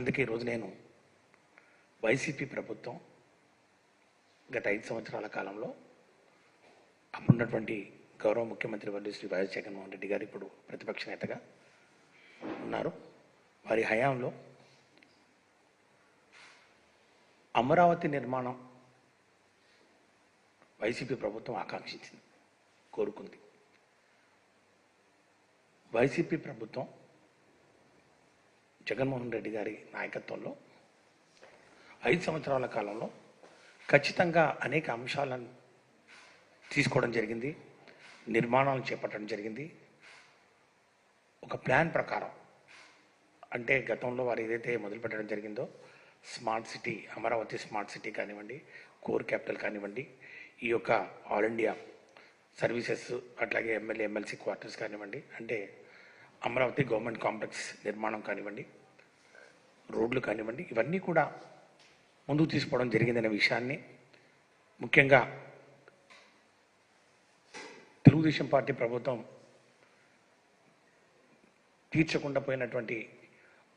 అందుకే ఈరోజు నేను వైసీపీ ప్రభుత్వం గత ఐదు సంవత్సరాల కాలంలో అప్పుడున్నటువంటి గౌరవ ముఖ్యమంత్రి వర్యులు శ్రీ వైఎస్ జగన్మోహన్ రెడ్డి గారు ఇప్పుడు ప్రతిపక్ష నేతగా ఉన్నారు. వారి హయాంలో అమరావతి నిర్మాణం వైసీపీ ప్రభుత్వం ఆకాంక్షించింది కోరుకుంది. వైసీపీ ప్రభుత్వం జగన్మోహన్ రెడ్డి గారి నాయకత్వంలో ఐదు సంవత్సరాల కాలంలో ఖచ్చితంగా అనేక అంశాలను తీసుకోవడం జరిగింది నిర్మాణాలు చేపట్టడం జరిగింది. ఒక ప్లాన్ ప్రకారం అంటే గతంలో వారు ఏదైతే మొదలుపెట్టడం జరిగిందో smart city Amaravati smart city కానివ్వండి కోర్ క్యాపిటల్ కానివ్వండి ఈ యొక్క ఆల్ ఇండియా సర్వీసెస్ అట్లాగే ఎమ్మెల్యే ఎమ్మెల్సీ క్వార్టర్స్ కానివ్వండి అంటే అమరావతి గవర్నమెంట్ కాంప్లెక్స్ నిర్మాణం కానివ్వండి రోడ్లు కానివ్వండి ఇవన్నీ కూడా ముందుకు తీసుకోవడం జరిగిందనే విషయాన్ని ముఖ్యంగా తెలుగుదేశం పార్టీ ప్రభుత్వం తీర్చకుండా పోయినటువంటి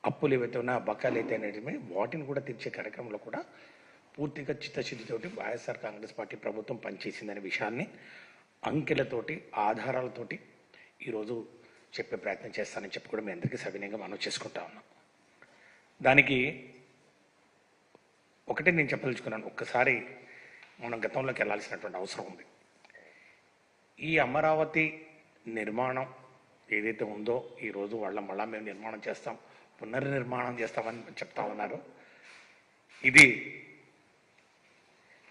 అప్పులు ఏవైతే ఉన్నా బకాయిలు అయితే అనేటివి వాటిని కూడా తీర్చే కార్యక్రమంలో కూడా పూర్తిగా చిత్తశుద్ధితోటి వైఎస్ఆర్ కాంగ్రెస్ పార్టీ ప్రభుత్వం పనిచేసిందనే విషయాన్ని అంకెలతోటి ఆధారాలతోటి ఈరోజు చెప్పే ప్రయత్నం చేస్తానని చెప్పి కూడా మీ అందరికీ సవినయంగా మనం చేసుకుంటా ఉన్నాం. దానికి ఒకటే నేను చెప్పదలుచుకున్నాను. ఒక్కసారి మనం గతంలోకి వెళ్ళాల్సినటువంటి అవసరం ఉంది. ఈ అమరావతి నిర్మాణం ఏదైతే ఉందో ఈరోజు వాళ్ళ మళ్ళా మేము నిర్మాణం చేస్తాం పునర్నిర్మాణం చేస్తామని చెప్తా ఉన్నారు. ఇది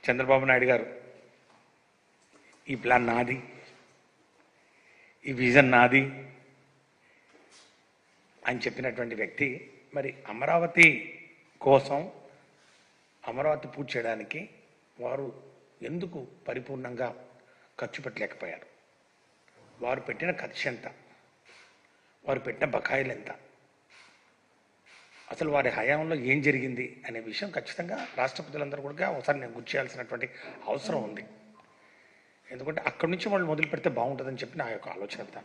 చంద్రబాబు నాయుడు గారు ఈ ప్లాన్ నాది ఈ విజన్ నాది అని చెప్పినటువంటి వ్యక్తి మరి అమరావతి కోసం అమరావతి పూర్తి చేయడానికి వారు ఎందుకు పరిపూర్ణంగా ఖర్చు పెట్టలేకపోయారు? వారు పెట్టిన ఖర్చు ఎంత? వారు పెట్టిన బకాయిలు ఎంత? అసలు వారి హయాంలో ఏం జరిగింది అనే విషయం ఖచ్చితంగా రాష్ట్రపతులందరూ కూడా ఒకసారి నేను గుర్తు చేయాల్సినటువంటి అవసరం ఉంది. ఎందుకంటే అక్కడి నుంచి వాళ్ళు మొదలు పెడితే బాగుంటుందని చెప్పి నా యొక్క ఆలోచన